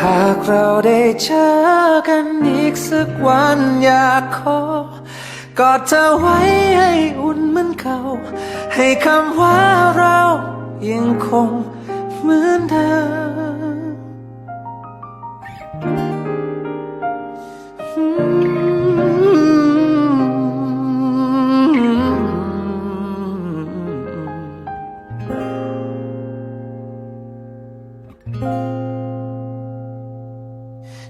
หากเราได้เจอกันอีกสักวันอยากขอกอดเธอไว้ให้อุ่นเหมือนเก่า ให้คำว่าเรายังคงเหมือนเดิม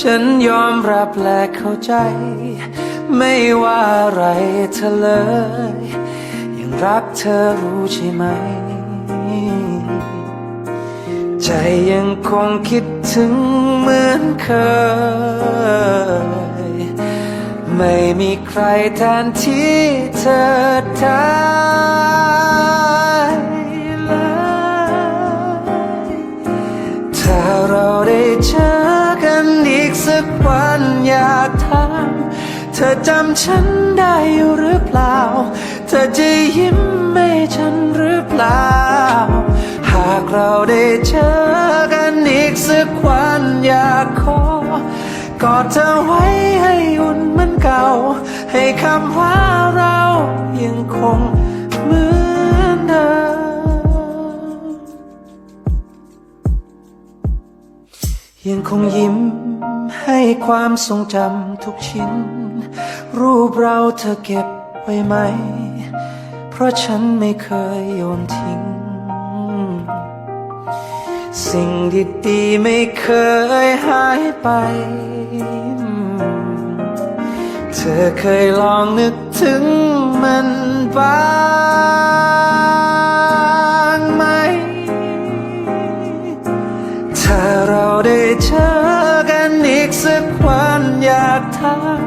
ฉันยอมรับและเข้าใจ ไม่ว่าอะไรเธอเลย ยังรักเธอรู้ใช่ไหม ใจยังคงคิดถึงเหมือนเคย ไม่มีใครแทนที่เธอได้ สักวันอยากถามเธอจำฉันได้อยู่หรือเปล่า เธอจะยิ้มให้ฉันหรือเปล่า หากเราได้เจอกันอีกสักวันอยากขอกอดเธอไว้ให้อุ่นเหมือนเก่า ให้คำว่าเรายังคงเหมือนเดิมยังคงยิ้ม ความทรงจำทุกชิ้น รูปเราเธอเก็บไว้ไหม เพราะฉันไม่เคยโยนทิ้ง สิ่งดีๆไม่เคยหายไป เธอเคยลองนึกถึงมันบ้างากถาม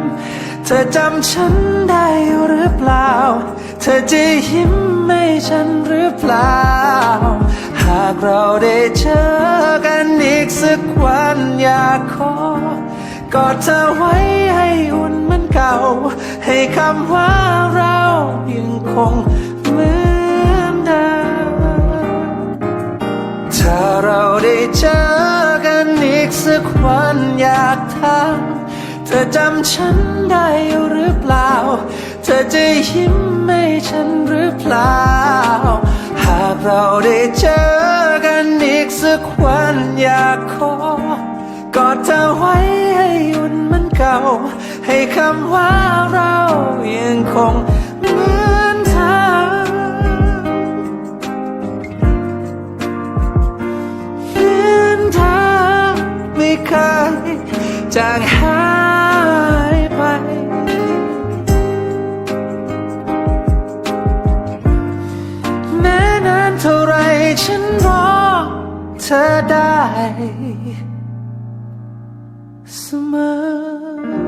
เธอจำฉันได้หรือเปล่า เธอจะยิ้มให้ฉันหรือเปล่า หากเราได้เจอกันอีกสักวันอยากขอกอดเธอไว้ให้อุ่นเหมือนเก่า ให้คำว่าเรายังคงเหมือนเดิมถ้าเราได้เจอกันอีกสักวันอยากถาม เธอจำฉันได้หรือเปล่า เธอจะยิ้มให้ฉันหรือเปล่า หากเราได้เจอกันอีกสักวันอยากขอกอดเธอไว้ให้อุ่นมือนเก่า ให้คำว่าเรายังคงเหมือนเธอเหมือนเธอไม่เคยจางห ฉันรอเธอได้ เสมอ